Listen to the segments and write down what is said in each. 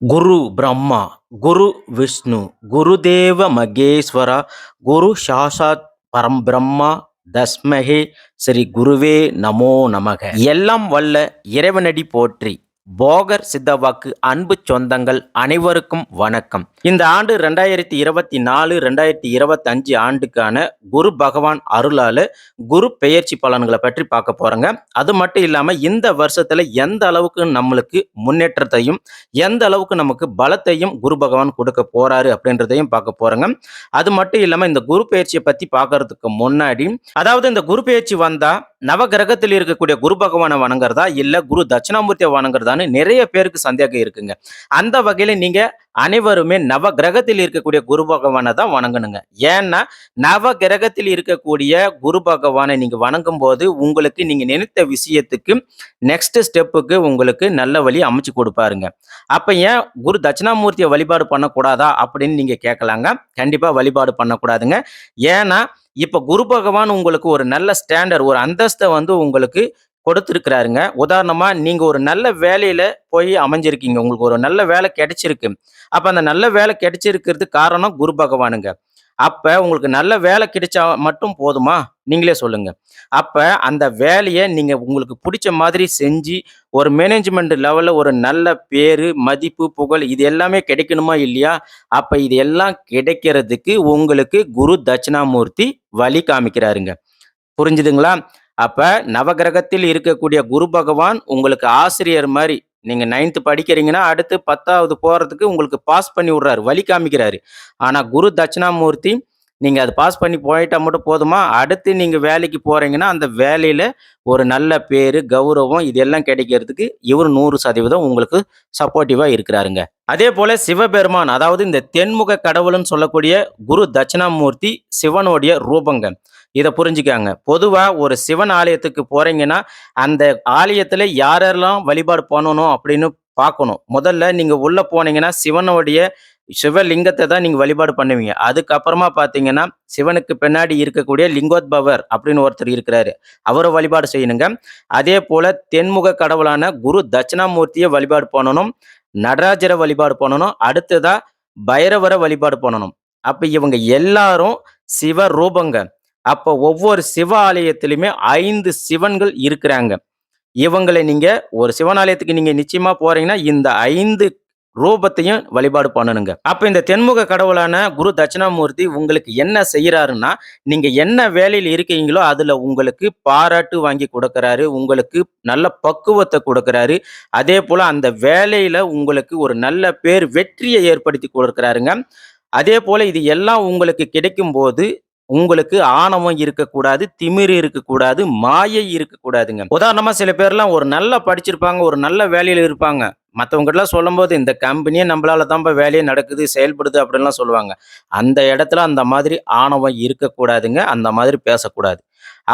குரு பிரம்மா குரு விஷ்ணு குருதேவ மகேஸ்வர குரு சாஷாத் பரம்பிரம்மா தஸ்மகே ஸ்ரீ குருவே நமோ நமக. எல்லாம் வல்ல இறைவனடி போற்றி. போகர் சித்தவாக்கு அன்பு சொந்தங்கள் அனைவருக்கும் வணக்கம். இந்த ஆண்டு ரெண்டாயிரத்தி இருபத்தி நாலு ரெண்டாயிரத்தி இருபத்தி அஞ்சு ஆண்டுக்கான குரு பகவான் அருளால குரு பெயர்ச்சி பலன்களை பற்றி பார்க்க போறோங்க. அது மட்டும் இல்லாம இந்த வருஷத்துல எந்த அளவுக்கு நம்மளுக்கு முன்னேற்றத்தையும் எந்த அளவுக்கு நமக்கு பலத்தையும் குரு பகவான் கொடுக்க போறாரு அப்படின்றதையும் பார்க்க போறோங்க. அது மட்டும் இல்லாம இந்த குரு பெயர்ச்சியை பத்தி பார்க்கறதுக்கு முன்னாடி அதாவது இந்த குரு பெயர்ச்சி வந்தா நவகிரகத்தில் இருக்கக்கூடிய குரு பகவானை வணங்குறதா இல்லை குரு தட்சிணாமூர்த்தியை வணங்குறதான்னு நிறைய பேருக்கு சந்தேகம் இருக்குங்க. அந்த வகையில் நீங்கள் அனைவருமே நவ கிரகத்தில் இருக்கக்கூடிய குரு பகவானை தான் வணங்கணுங்க. ஏன்னா நவ கிரகத்தில் இருக்கக்கூடிய குரு பகவானை நீங்கள் வணங்கும் போது உங்களுக்கு நீங்கள் நினைத்த விஷயத்துக்கு நெக்ஸ்ட் ஸ்டெப்புக்கு உங்களுக்கு நல்ல வழி அமைச்சு கொடுப்பாருங்க. அப்போ ஏன் குரு தட்சிணாமூர்த்தியை வழிபாடு பண்ணக்கூடாதா அப்படின்னு நீங்கள் கேட்கலாங்க கண்டிப்பாக வழிபாடு பண்ணக்கூடாதுங்க. ஏன்னா இப்போ குரு பகவான் உங்களுக்கு ஒரு நல்ல ஸ்டாண்டர்ட் ஒரு அந்தஸ்தை வந்து உங்களுக்கு கொடுத்துருக்கிறாருங்க. உதாரணமாக நீங்கள் ஒரு நல்ல வேலையில் போய் அமைஞ்சிருக்கீங்க. உங்களுக்கு ஒரு நல்ல வேலை கிடைச்சிருக்கு. அப்போ அந்த நல்ல வேலை கிடைச்சிருக்கிறது காரணம் குரு பகவானுங்க. அப்போ உங்களுக்கு நல்ல வேலை கிடைச்சா மட்டும் போதுமா? நீங்களே சொல்லுங்க. அப்போ அந்த வேலையை நீங்கள் உங்களுக்கு பிடிச்ச மாதிரி செஞ்சு ஒரு மேனேஜ்மெண்ட் லெவலில் ஒரு நல்ல பேர் மதிப்பு புகழ் இது எல்லாமே கிடைக்கணுமா இல்லையா? அப்போ இது எல்லாம் கிடைக்கிறதுக்கு உங்களுக்கு குரு தட்சிணாமூர்த்தி வழி காமிக்கிறாருங்க. புரிஞ்சுதுங்களா? அப்ப நவகிரகத்தில் இருக்கக்கூடிய குரு பகவான் உங்களுக்கு ஆசிரியர் மாதிரி நீங்க நைன்த் படிக்கிறீங்கன்னா அடுத்து பத்தாவது போறதுக்கு உங்களுக்கு பாஸ் பண்ணி விடுறாரு வழி காமிக்கிறாரு. ஆனா குரு தட்சிணாமூர்த்தி நீங்க அது பாஸ் பண்ணி போயிட்டா மட்டும் போதுமா? அடுத்து நீங்க வேலைக்கு போறீங்கன்னா அந்த வேலையில ஒரு நல்ல பேரு கௌரவம் இதெல்லாம் கிடைக்கிறதுக்கு இவர் நூறு சதவீதம் உங்களுக்கு சப்போர்ட்டிவா இருக்கிறாருங்க. அதே போல சிவபெருமான் அதாவது இந்த தென்முக கடவுள்னு சொல்லக்கூடிய குரு தட்சிணாமூர்த்தி சிவனுடைய ரூபங்க. இதை புரிஞ்சுக்காங்க. பொதுவாக ஒரு சிவன் ஆலயத்துக்கு போறீங்கன்னா அந்த ஆலயத்தில் யாரெல்லாம் வழிபாடு பண்ணணும் அப்படின்னு பார்க்கணும். முதல்ல நீங்கள் உள்ளே போனீங்கன்னா சிவனுடைய சிவலிங்கத்தை தான் நீங்கள் வழிபாடு பண்ணுவீங்க. அதுக்கப்புறமா பார்த்தீங்கன்னா சிவனுக்கு பின்னாடி இருக்கக்கூடிய லிங்கோத்பவர் அப்படின்னு ஒருத்தர் இருக்கிறாரு. அவரை வழிபாடு செய்யணுங்க. அதே போல் தென்முக கடவுளான குரு தட்சிணாமூர்த்தியை வழிபாடு பண்ணணும். நடராஜரை வழிபாடு பண்ணணும். அடுத்ததாக பைரவரை வழிபாடு பண்ணணும். அப்போ இவங்க எல்லாரும் சிவ ரூபங்க அப்போ ஒவ்வொரு சிவாலயத்திலுமே ஐந்து சிவன்கள் இருக்கிறாங்க. இவங்களை நீங்க ஒரு சிவனாலயத்துக்கு நீங்க நிச்சயமா போறீங்கன்னா இந்த ஐந்து ரூபத்தையும் வழிபாடு பண்ணணுங்க. அப்போ இந்த தென்முக கடவுளான குரு தட்சிணாமூர்த்தி உங்களுக்கு என்ன செய்கிறாருன்னா நீங்கள் என்ன வேலையில் இருக்கீங்களோ அதில் உங்களுக்கு பாராட்டு வாங்கி கொடுக்குறாரு உங்களுக்கு நல்ல பக்குவத்தை கொடுக்குறாரு. அதே போல் அந்த வேலையில் உங்களுக்கு ஒரு நல்ல பேர் வெற்றியை ஏற்படுத்தி கொடுக்குறாருங்க. அதே போல் இது எல்லாம் உங்களுக்கு கிடைக்கும் போது உங்களுக்கு ஆணவம் இருக்கக்கூடாது திமிரு இருக்கக்கூடாது மாயை இருக்கக்கூடாதுங்க. உதாரணமா சில பேர்லாம் ஒரு நல்லா படிச்சிருப்பாங்க ஒரு நல்ல வேலையில இருப்பாங்க. மற்றவங்ககிட்டலாம் சொல்லும்போது இந்த கம்பெனியே நம்மளால தான் வேலையே நடக்குது செயல்படுது அப்படின்லாம் சொல்லுவாங்க. அந்த இடத்துல அந்த மாதிரி ஆணவம் இருக்கக்கூடாதுங்க அந்த மாதிரி பேசக்கூடாது.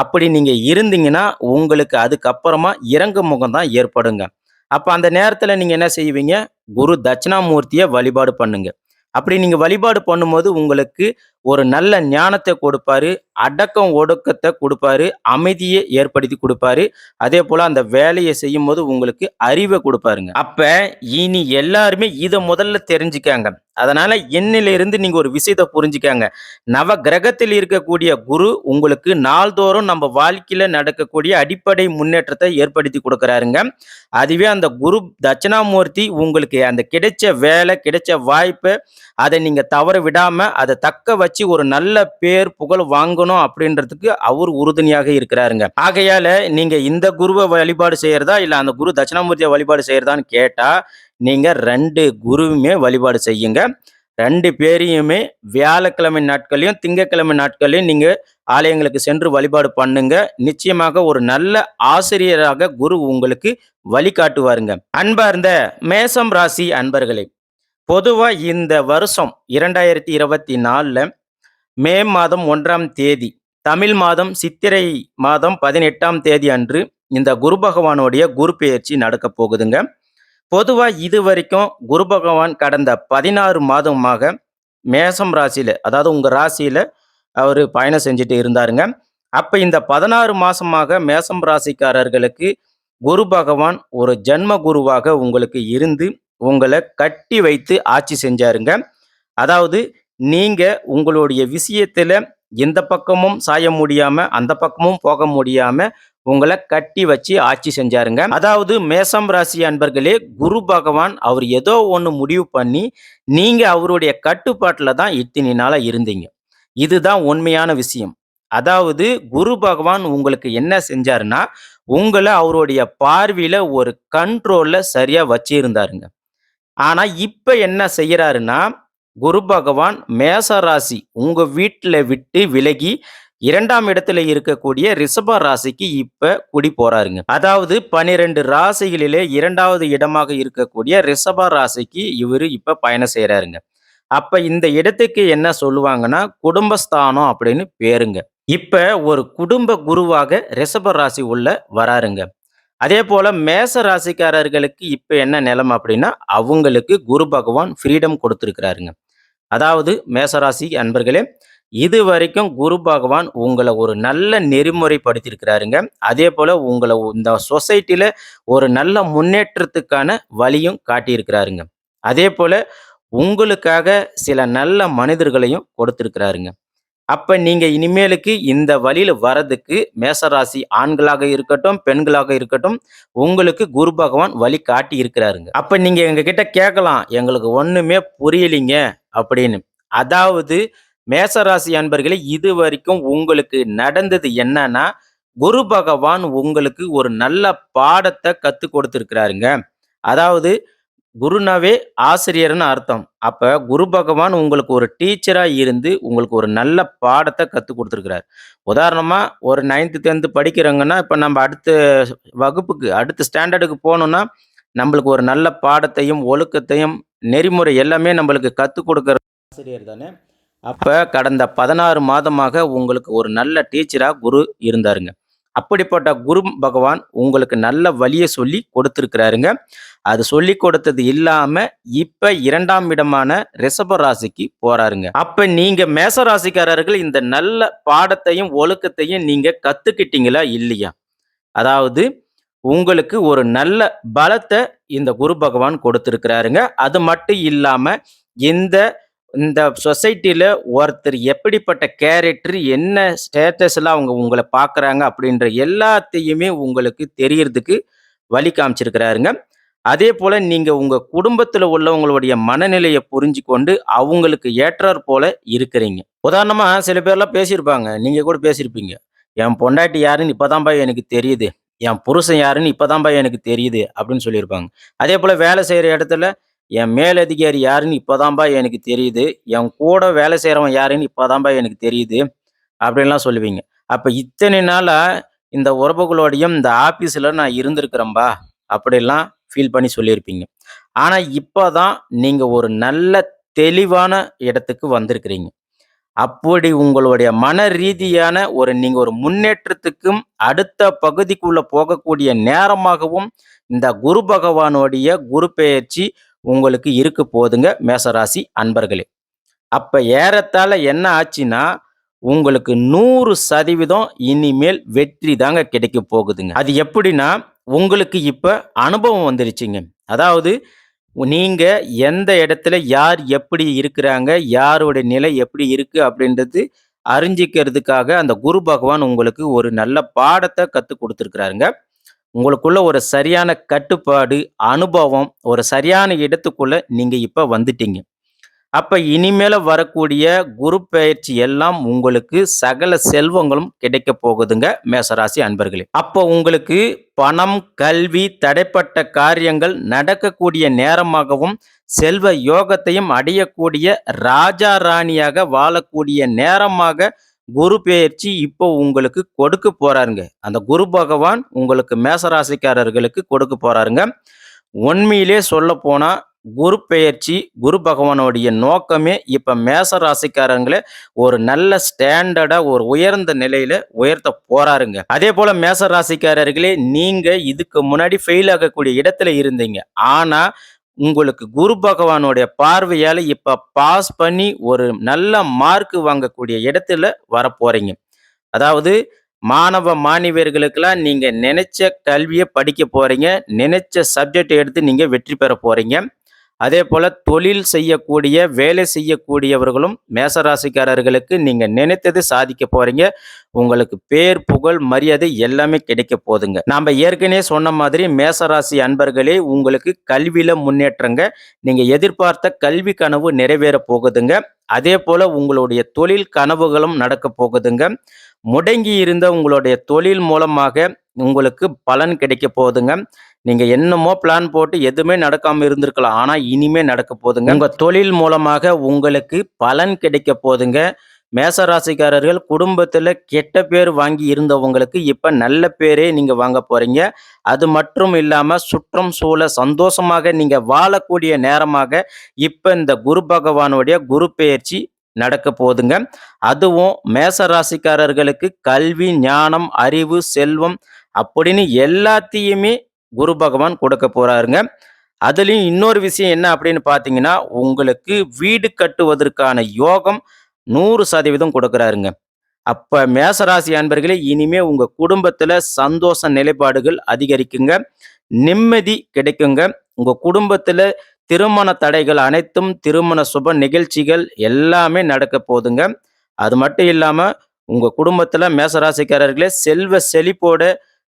அப்படி நீங்கள் இருந்தீங்கன்னா உங்களுக்கு அதுக்கப்புறமா இறங்கு முகம் தான் ஏற்படுங்க. அப்போ அந்த நேரத்தில் நீங்கள் என்ன செய்வீங்க? குரு தட்சிணாமூர்த்தியை வழிபாடு பண்ணுங்க. அப்படி நீங்கள் வழிபாடு பண்ணும்போது உங்களுக்கு ஒரு நல்ல ஞானத்தை கொடுப்பாரு அடக்கம் ஒடுக்கத்தை கொடுப்பாரு அமைதியை ஏற்படுத்தி கொடுப்பாரு. அதே போல அந்த வேலையை செய்யும் போது உங்களுக்கு அறிவை கொடுப்பாருங்க. அப்ப இனி எல்லாருமே இதை முதல்ல தெரிஞ்சுக்காங்க. அதனால என்னிலிருந்து நீங்க ஒரு விஷயத்தை புரிஞ்சுக்காங்க. நவ கிரகத்தில் இருக்கக்கூடிய குரு உங்களுக்கு நாள்தோறும் நம்ம வாழ்க்கையில நடக்கக்கூடிய அடிப்படை முன்னேற்றத்தை ஏற்படுத்தி கொடுக்குறாருங்க. அதுவே அந்த குரு தட்சிணாமூர்த்தி உங்களுக்கு அந்த கிடைச்ச வேலை கிடைச்ச வாய்ப்பை அதை நீங்கள் தவற விடாமல் அதை தக்க வச்சு ஒரு நல்ல பேர் புகழ் வாங்கணும் அப்படின்றதுக்கு அவர் உறுதுணையாக இருக்கிறாருங்க. ஆகையால் நீங்கள் இந்த குருவை வழிபாடு செய்கிறதா இல்லை அந்த குரு தட்சிணாமூர்த்தியை வழிபாடு செய்கிறதான்னு கேட்டால் நீங்கள் ரெண்டு குருவுமே வழிபாடு செய்யுங்க. ரெண்டு பேரையுமே வியாழக்கிழமை நாட்களையும் திங்கட்கிழமை நாட்களையும் நீங்கள் ஆலயங்களுக்கு சென்று வழிபாடு பண்ணுங்க. நிச்சயமாக ஒரு நல்ல ஆசிரியராக குரு உங்களுக்கு வழிகாட்டுவாருங்க. அன்பார்ந்த மேசம் ராசி அன்பர்களே பொதுவாக இந்த வருஷம் இரண்டாயிரத்தி இருபத்தி நாலில் மே மாதம் ஒன்றாம் தேதி தமிழ் மாதம் சித்திரை மாதம் பதினெட்டாம் தேதி அன்று இந்த குரு பகவானுடைய குரு பெயர்ச்சி நடக்க போகுதுங்க. பொதுவாக இது வரைக்கும் குரு பகவான் கடந்த பதினாறு மாதமாக மேசம் ராசியில் அதாவது உங்கள் ராசியில் அவர் பயணம் செஞ்சுட்டு இருந்தாருங்க. அப்போ இந்த பதினாறு மாதமாக மேசம் ராசிக்காரர்களுக்கு குரு பகவான் ஒரு ஜென்ம குருவாக உங்களுக்கு இருந்து உங்களை கட்டி வைத்து ஆட்சி செஞ்சாருங்க. அதாவது நீங்கள் உங்களுடைய விஷயத்தில் எந்த பக்கமும் சாய முடியாமல் அந்த பக்கமும் போக முடியாமல் உங்களை கட்டி வச்சு ஆட்சி செஞ்சாருங்க. அதாவது மேசம் ராசி அன்பர்களே குரு பகவான் அவர் ஏதோ ஒன்று முடிவு பண்ணி நீங்கள் அவருடைய கட்டுப்பாட்டில் தான் இத்தனை நாளாக இருந்தீங்க. இதுதான் உண்மையான விஷயம். அதாவது குரு பகவான் உங்களுக்கு என்ன செஞ்சாருன்னா உங்களை அவருடைய பார்வையில் ஒரு கண்ட்ரோலில் சரியாக வச்சிருந்தாருங்க. ஆனா இப்ப என்ன செய்யறாருன்னா குரு பகவான் மேச ராசி உங்க வீட்டில் விட்டு விலகி இரண்டாம் இடத்துல இருக்கக்கூடிய ரிஷப ராசிக்கு இப்ப குடி போறாருங்க. அதாவது பனிரெண்டு ராசிகளிலே இரண்டாவது இடமாக இருக்கக்கூடிய ரிஷப ராசிக்கு இவர் இப்ப பயணம் செய்யறாருங்க அப்ப இந்த இடத்துக்கு என்ன சொல்லுவாங்கன்னா குடும்பஸ்தானம் அப்படின்னு பேருங்க. இப்ப ஒரு குடும்ப குருவாக ரிஷப ராசி உள்ள வராருங்க. அதே போல மேச ராசிக்காரர்களுக்கு இப்ப என்ன நிலைமை அப்படின்னா அவங்களுக்கு குரு பகவான் ஃப்ரீடம் கொடுத்துருக்கிறாருங்க. அதாவது மேசராசி அன்பர்களே இது வரைக்கும் குரு பகவான் உங்களை ஒரு நல்ல நெறிமுறைப்படுத்தியிருக்கிறாருங்க. அதே போல உங்களை இந்த சொசைட்டில ஒரு நல்ல முன்னேற்றத்துக்கான வழியும் காட்டியிருக்கிறாருங்க. அதே போல உங்களுக்காக சில நல்ல மனிதர்களையும் கொடுத்துருக்கிறாருங்க. அப்ப நீங்க இனிமேலுக்கு இந்த வழியில வரதுக்கு மேசராசி ஆண்களாக இருக்கட்டும் பெண்களாக இருக்கட்டும் உங்களுக்கு குரு பகவான் வழி காட்டி இருக்கிறாருங்க. அப்ப நீங்க எங்க கிட்ட கேட்கலாம் எங்களுக்கு ஒண்ணுமே புரியலிங்க அப்படின்னு. அதாவது மேசராசி அன்பர்களே இது வரைக்கும் உங்களுக்கு நடந்தது என்னன்னா குரு பகவான் உங்களுக்கு ஒரு நல்ல பாடத்தை கத்து கொடுத்துருக்கிறாருங்க. அதாவது குருனாவே ஆசிரியர்னு அர்த்தம். அப்போ குரு பகவான் உங்களுக்கு ஒரு டீச்சராக இருந்து உங்களுக்கு ஒரு நல்ல பாடத்தை கற்றுக் கொடுத்துருக்கிறார். உதாரணமாக ஒரு நைன்த்து டென்த்து படிக்கிறவங்கன்னா இப்போ நம்ம அடுத்த வகுப்புக்கு அடுத்த ஸ்டாண்டர்டுக்கு போகணுன்னா நம்மளுக்கு ஒரு நல்ல பாடத்தையும் ஒழுக்கத்தையும் நெறிமுறை எல்லாமே நம்மளுக்கு கற்றுக் கொடுக்குற ஆசிரியர் தானே? அப்போ கடந்த பதினாறு மாதமாக உங்களுக்கு ஒரு நல்ல டீச்சராக குரு இருந்தாருங்க. அப்படிப்பட்ட குரு பகவான் உங்களுக்கு நல்ல வழியை சொல்லி கொடுத்துருக்கிறாருங்க. அது சொல்லி கொடுத்தது இல்லாம இப்ப இரண்டாம் இடமான ரிஷப ராசிக்கு போறாருங்க. அப்ப நீங்க மேச ராசிக்காரர்கள் இந்த நல்ல பாடத்தையும் ஒழுக்கத்தையும் நீங்க கத்துக்கிட்டீங்களா இல்லையா? அதாவது உங்களுக்கு ஒரு நல்ல பலத்தை இந்த குரு பகவான் கொடுத்துருக்கிறாருங்க. அது மட்டும் இல்லாம இந்த இந்த சொசைட்டியில் ஒருத்தர் எப்படிப்பட்ட கேரக்டர் என்ன ஸ்டேட்டஸில் அவங்க உங்களை பார்க்குறாங்க அப்படின்ற எல்லாத்தையுமே உங்களுக்கு தெரியறதுக்கு வழி காமிச்சிருக்கிறாருங்க. அதே போல் நீங்கள் உங்கள் குடும்பத்தில் உள்ளவங்களுடைய மனநிலையை புரிஞ்சு கொண்டு அவங்களுக்கு ஏற்றார் போல இருக்கிறீங்க. உதாரணமாக சில பேர்லாம் பேசியிருப்பாங்க நீங்கள் கூட பேசியிருப்பீங்க. என் பொண்டாட்டி யாருன்னு இப்போதான்பா எனக்கு தெரியுது. என் புருஷன் யாருன்னு இப்போதான்பா எனக்கு தெரியுது. அப்படின்னு சொல்லியிருப்பாங்க. அதே போல் வேலை செய்கிற இடத்துல என் மேலதிகாரி யாருன்னு இப்போதான்பா எனக்கு தெரியுது. என் கூட வேலை செய்கிறவன் யாருன்னு இப்போதான்பா எனக்கு தெரியுது. அப்படின்லாம் சொல்லுவீங்க. அப்போ இத்தனை நாளாக இந்த உறவுகளோடையும் இந்த ஆஃபீஸில் நான் இருந்திருக்கிறேன்பா அப்படிலாம் ஃபீல் பண்ணி சொல்லியிருப்பீங்க. ஆனால் இப்போ தான் நீங்கள் ஒரு நல்ல தெளிவான இடத்துக்கு வந்திருக்கிறீங்க. அப்படி உங்களுடைய மன ரீதியான ஒரு நீங்கள் ஒரு முன்னேற்றத்துக்கும் அடுத்த பகுதிக்குள்ளே போகக்கூடிய நேரமாகவும் இந்த குரு பகவானுடைய குரு பெயர்ச்சி உங்களுக்கு இருக்க போதுங்க மேசராசி அன்பர்களே. அப்போ ஏறத்தாழ என்ன ஆச்சுன்னா உங்களுக்கு நூறு சதவீதம் இனிமேல் வெற்றி தாங்க கிடைக்க போகுதுங்க. அது எப்படின்னா உங்களுக்கு இப்போ அனுபவம் வந்துருச்சுங்க. அதாவது நீங்க எந்த இடத்துல யார் எப்படி இருக்கிறாங்க யாருடைய நிலை எப்படி இருக்கு அப்படின்றது அறிஞ்சிக்கிறதுக்காக அந்த குரு பகவான் உங்களுக்கு ஒரு நல்ல பாடத்தை கற்றுக் கொடுத்துருக்குறாருங்க. உங்களுக்குள்ள ஒரு சரியான கட்டுப்பாடு அனுபவம் ஒரு சரியான இடத்துக்குள்ள நீங்க இப்ப வந்துட்டீங்க. அப்ப இனிமேல வரக்கூடிய குரு பயிற்சி எல்லாம் உங்களுக்கு சகல செல்வங்களும் கிடைக்க போகுதுங்க மேசராசி அன்பர்களே. அப்போ உங்களுக்கு பணம் கல்வி தடைப்பட்ட காரியங்கள் நடக்கக்கூடிய நேரமாகவும் செல்வ யோகத்தையும் அடையக்கூடிய ராஜா ராணியாக வாழக்கூடிய நேரமாக குரு பெயர்ச்சி இப்போ உங்களுக்கு கொடுக்க போறாருங்க. அந்த குரு பகவான் உங்களுக்கு மேசராசிக்காரர்களுக்கு கொடுக்க போறாருங்க. உண்மையிலே சொல்ல போனா குரு பெயர்ச்சி குரு பகவானுடைய நோக்கமே இப்ப மேச ராசிக்காரங்களே ஒரு நல்ல ஸ்டாண்டர்டா ஒரு உயர்ந்த நிலையில உயர்த்த போறாருங்க. அதே போல மேச ராசிக்காரர்களே நீங்க இதுக்கு முன்னாடி ஃபெயில் ஆகக்கூடிய இடத்துல இருந்தீங்க. ஆனா உங்களுக்கு குரு பகவானுடைய பார்வையால் இப்போ பாஸ் பண்ணி ஒரு நல்ல மார்க் வாங்கக்கூடிய இடத்துல வரப்போகிறீங்க அதாவது மாணவ மாணவியர்களுக்கெல்லாம் நீங்கள் நினைச்ச கல்வியை படிக்க போறீங்க. நினைச்ச சப்ஜெக்ட் எடுத்து நீங்கள் வெற்றி பெற போறீங்க. அதே போல் தொழில் செய்யக்கூடிய வேலை செய்யக்கூடியவர்களும் மேசராசிக்காரர்களுக்கு நீங்கள் நினைத்தது சாதிக்க போகிறீங்க உங்களுக்கு பேர் புகழ் மரியாதை எல்லாமே கிடைக்க போதுங்க. நாம் ஏற்கனவே சொன்ன மாதிரி மேசராசி அன்பர்களே உங்களுக்கு கல்வியில் முன்னேற்றங்க. நீங்கள் எதிர்பார்த்த கல்வி கனவு நிறைவேற போகுதுங்க. அதே போல் உங்களுடைய தொழில் கனவுகளும் நடக்க போகுதுங்க. முடங்கி இருந்த உங்களுடைய தொழில் மூலமாக உங்களுக்கு பலன் கிடைக்க போகுதுங்க. நீங்க என்னமோ பிளான் போட்டு எதுவுமே நடக்காம இருந்திருக்கலாம். ஆனா இனிமே நடக்க போகுதுங்க. உங்க தொழில் மூலமாக உங்களுக்கு பலன் கிடைக்க போகுதுங்க. மேசராசிக்காரர்கள் குடும்பத்துல கெட்ட பேர் வாங்கி இருந்தவங்களுக்கு இப்ப நல்ல பேரே நீங்க வாங்க போறீங்க. அது மட்டும் இல்லாம சுற்றம் சூழ சந்தோஷமாக நீங்க வாழக்கூடிய நேரமாக இப்ப இந்த குரு பகவானுடைய குரு பெயர்ச்சி நடக்க போகுதுங்க. அதுவும் மேச ராசிக்காரர்களுக்கு கல்வி ஞானம் அறிவு செல்வம் அப்படின்னு எல்லாத்தையுமே குரு பகவான் கொடுக்க போறாருங்க. அதுலேயும் இன்னொரு விஷயம் என்ன அப்படின்னு பார்த்தீங்கன்னா உங்களுக்கு வீடு கட்டுவதற்கான யோகம் நூறு சதவீதம் கொடுக்குறாருங்க. அப்போ மேசராசி அன்பர்களே இனிமே உங்க குடும்பத்துல சந்தோஷ நிலைப்பாடுகள் அதிகரிக்குங்க. நிம்மதி கிடைக்குங்க. உங்க குடும்பத்துல திருமண தடைகள் அனைத்தும் திருமண சுப நிகழ்ச்சிகள் எல்லாமே நடக்க போகுதுங்க அது மட்டும் இல்லாம உங்க குடும்பத்துல மேசராசிக்காரர்களே செல்வ செழிப்போட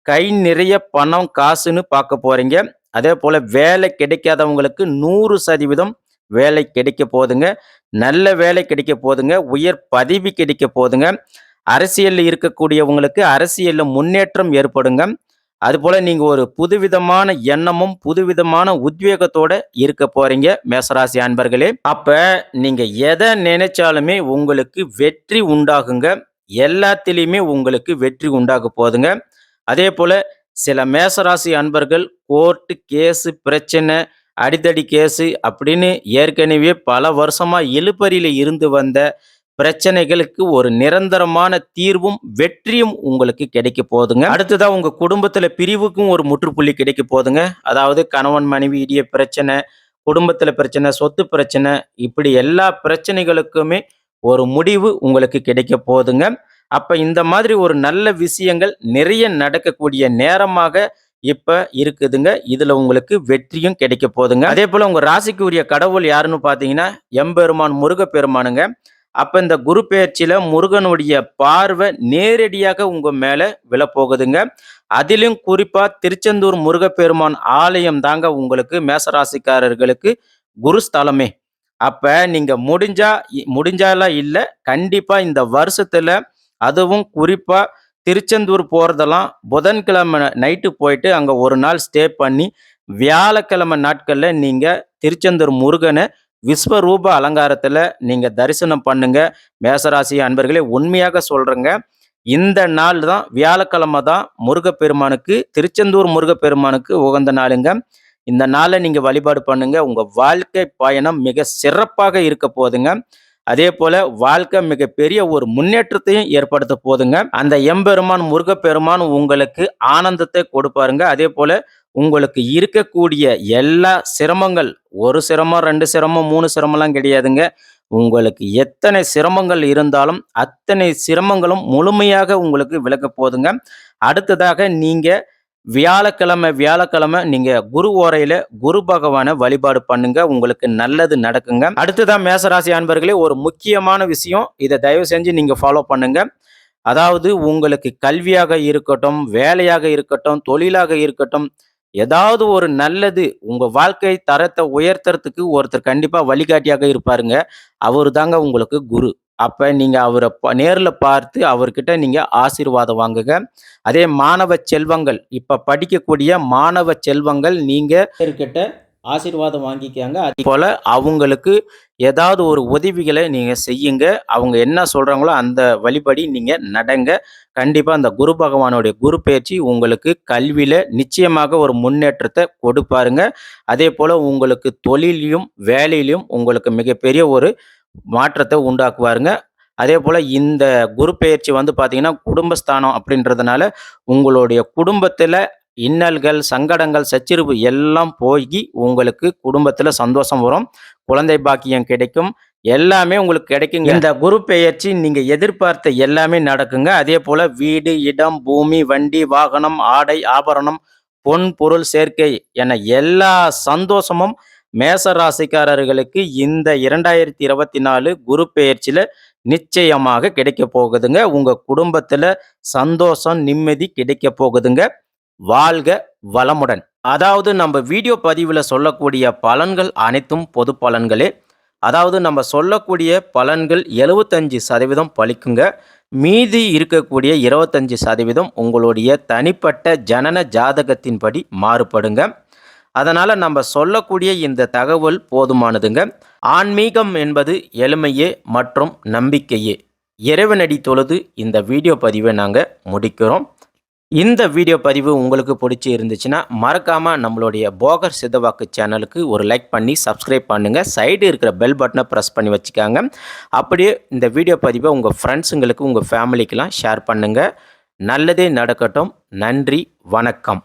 கை நிறைய பணம் காசுன்னு பார்க்க போறீங்க. அதே போல வேலை கிடைக்காதவங்களுக்கு நூறு சதவீதம் வேலை கிடைக்க போகுதுங்க நல்ல வேலை கிடைக்க போகுதுங்க உயர் பதவி கிடைக்க போதுங்க. அரசியலில் இருக்கக்கூடியவங்களுக்கு அரசியலில் முன்னேற்றம் ஏற்படுங்க. அதுபோல் நீங்கள் ஒரு புதுவிதமான எண்ணமும் புதுவிதமான உத்வேகத்தோட இருக்க போகிறீங்க மேசராசி அன்பர்களே. அப்போ நீங்கள் எதை நினைச்சாலுமே உங்களுக்கு வெற்றி உண்டாகுங்க. எல்லாத்திலையுமே உங்களுக்கு வெற்றி உண்டாக போகுதுங்க அதே போல சில மேசராசி அன்பர்கள் கோர்ட்டு கேஸு பிரச்சனை அடித்தடி கேஸு அப்படின்னு ஏற்கனவே பல வருஷமா இழுபறியில இருந்து வந்த பிரச்சனைகளுக்கு ஒரு நிரந்தரமான தீர்வும் வெற்றியும் உங்களுக்கு கிடைக்க போதுங்க. அடுத்ததாக உங்கள் குடும்பத்தில் பிரிவுக்கும் ஒரு முற்றுப்புள்ளி கிடைக்க போகுதுங்க அதாவது கணவன் மனைவி இடிய பிரச்சனை குடும்பத்தில் பிரச்சனை சொத்து பிரச்சனை இப்படி எல்லா பிரச்சனைகளுக்குமே ஒரு முடிவு உங்களுக்கு கிடைக்க போதுங்க. அப்போ இந்த மாதிரி ஒரு நல்ல விஷயங்கள் நிறைய நடக்கக்கூடிய நேரமாக இப்போ இருக்குதுங்க. இதில் உங்களுக்கு வெற்றியும் கிடைக்க போதுங்க. அதே போல் உங்கள் ராசிக்கு உரிய கடவுள் யாருன்னு பார்த்தீங்கன்னா எம்பெருமான் முருகப்பெருமானுங்க. அப்போ இந்த குரு பெயர்ச்சியில் முருகனுடைய பார்வை நேரடியாக உங்கள் மேலே விழப்போகுதுங்க. அதிலும் குறிப்பாக திருச்செந்தூர் முருகப்பெருமான் ஆலயம் தாங்க உங்களுக்கு மேசராசிக்காரர்களுக்கு குரு ஸ்தலமே. அப்போ நீங்கள் முடிஞ்சா இ- முடிஞ்சாலாம் இல்லை கண்டிப்பாக இந்த வருஷத்தில் அதுவும் குறிப்பாக திருச்செந்தூர் போகிறதெல்லாம் புதன்கிழமை நைட்டு போயிட்டு அங்கே ஒரு நாள் ஸ்டே பண்ணி வியாழக்கிழமை நாட்களில் நீங்கள் திருச்செந்தூர் முருகனை விஸ்வரூப அலங்காரத்தில் நீங்கள் தரிசனம் பண்ணுங்க. மேசராசி அன்பர்களே உண்மையாக சொல்கிறேங்க இந்த நாள் தான் வியாழக்கிழமை தான் முருகப்பெருமானுக்கு திருச்செந்தூர் முருகப்பெருமானுக்கு உகந்த நாளுங்க. இந்த நாளை நீங்கள் வழிபாடு பண்ணுங்க. உங்கள் வாழ்க்கை பயணம் மிக சிறப்பாக இருக்க போகுதுங்க. அதே போல வாழ்க்கை மிகப்பெரிய ஒரு முன்னேற்றத்தையும் ஏற்படுத்த போதுங்க. அந்த எம்பெருமான் முருகப்பெருமான் உங்களுக்கு ஆனந்தத்தை கொடுப்பாருங்க. அதே போல உங்களுக்கு இருக்கக்கூடிய எல்லா சிரமங்கள் ஒரு சிரமம் ரெண்டு சிரமம் மூணு சிரமம்லாம் கிடையாதுங்க. உங்களுக்கு எத்தனை சிரமங்கள் இருந்தாலும் அத்தனை சிரமங்களும் முழுமையாக உங்களுக்கு விளக்க போதுங்க. அடுத்ததாக நீங்கள் வியாழக்கிழமை வியாழக்கிழமை நீங்க குரு ஓரையில குரு பகவானை வழிபாடு பண்ணுங்க. உங்களுக்கு நல்லது நடக்குங்க. அடுத்ததான் மேசராசி அன்பர்களே ஒரு முக்கியமான விஷயம். இதை தயவு செஞ்சு நீங்க ஃபாலோ பண்ணுங்க. அதாவது உங்களுக்கு கல்வியாக இருக்கட்டும் வேலையாக இருக்கட்டும் தொழிலாக இருக்கட்டும் ஏதாவது ஒரு நல்லது உங்க வாழ்க்கை தரத்தை உயர்த்துறதுக்கு ஒருத்தர் கண்டிப்பா வழிகாட்டியாக இருப்பாருங்க. அவர் தாங்க உங்களுக்கு குரு. அப்போ நீங்கள் அவரை ப- பார்த்து அவர்கிட்ட நீங்கள் ஆசீர்வாதம் வாங்குங்க. அதே மாணவ செல்வங்கள் இப்போ படிக்கக்கூடிய மாணவ செல்வங்கள் நீங்கள் கிட்ட ஆசீர்வாதம் வாங்கிக்கங்க. அதே போல் அவங்களுக்கு ஏதாவது ஒரு உதவிகளை நீங்கள் செய்யுங்க. அவங்க என்ன சொல்கிறாங்களோ அந்த வழிபடி நீங்கள் நடங்க. கண்டிப்பாக அந்த குரு பகவானுடைய குரு பயிற்சி உங்களுக்கு கல்வியில் நிச்சயமாக ஒரு முன்னேற்றத்தை கொடுப்பாருங்க. அதே போல் உங்களுக்கு தொழிலையும் வேலையிலையும் உங்களுக்கு மிகப்பெரிய ஒரு மாற்றத்தை உண்டாக்குவாருங்க. அதே போல் இந்த குரு பயிற்சி வந்து பார்த்தீங்கன்னா குடும்பஸ்தானம் அப்படின்றதுனால உங்களுடைய குடும்பத்தில் இன்னல்கள் சங்கடங்கள் சச்சரிவு எல்லாம் போய் உங்களுக்கு குடும்பத்தில் சந்தோஷம் வரும். குழந்தை பாக்கியம் கிடைக்கும். எல்லாமே உங்களுக்கு கிடைக்குங்க. இந்த குரு பெயர்ச்சி நீங்க எதிர்பார்த்த எல்லாமே நடக்குங்க. அதே போல வீடு இடம் பூமி வண்டி வாகனம் ஆடை ஆபரணம் பொன் பொருள் சேர்க்கை என எல்லா சந்தோஷமும் மேச ராசிக்காரர்களுக்கு இந்த இரண்டாயிரத்தி இருபத்தி நாலு குரு பெயர்ச்சியில் நிச்சயமாக கிடைக்க போகுதுங்க. உங்கள் குடும்பத்தில் சந்தோஷம் நிம்மதி கிடைக்க போகுதுங்க. வாழ்க வளமுடன். அதாவது நம்ம வீடியோ பதிவில் சொல்லக்கூடிய பலன்கள் அனைத்தும் பொது பலன்களே. அதாவது நம்ம சொல்லக்கூடிய பலன்கள் எழுபத்தஞ்சு சதவீதம் பலிக்குங்க மீதி இருக்கக்கூடிய இருபத்தஞ்சு சதவீதம் உங்களுடைய தனிப்பட்ட ஜனன ஜாதகத்தின்படி மாறுபடுங்க. அதனால் நம்ம சொல்லக்கூடிய இந்த தகவல் போதுமானதுங்க. ஆன்மீகம் என்பது எளிமையே மற்றும் நம்பிக்கையே. இறைவனடி தொழுது இந்த வீடியோ பதிவை நாங்கள் முடிக்கிறோம். இந்த வீடியோ பதிவு உங்களுக்கு பிடிச்சி இருந்துச்சுன்னா மறக்காமல் நம்மளுடைய போகர் சித்தவாக்கு சேனலுக்கு ஒரு லைக் பண்ணி சப்ஸ்கிரைப் பண்ணுங்கள் சைடு இருக்கிற பெல் பட்டனை ப்ரெஸ் பண்ணி வச்சுக்காங்க. அப்படியே இந்த வீடியோ பதிவை உங்கள் ஃப்ரெண்ட்ஸுங்களுக்கு உங்கள் ஃபேமிலிக்கெலாம் ஷேர் பண்ணுங்கள் நல்லதே நடக்கட்டும். நன்றி வணக்கம்.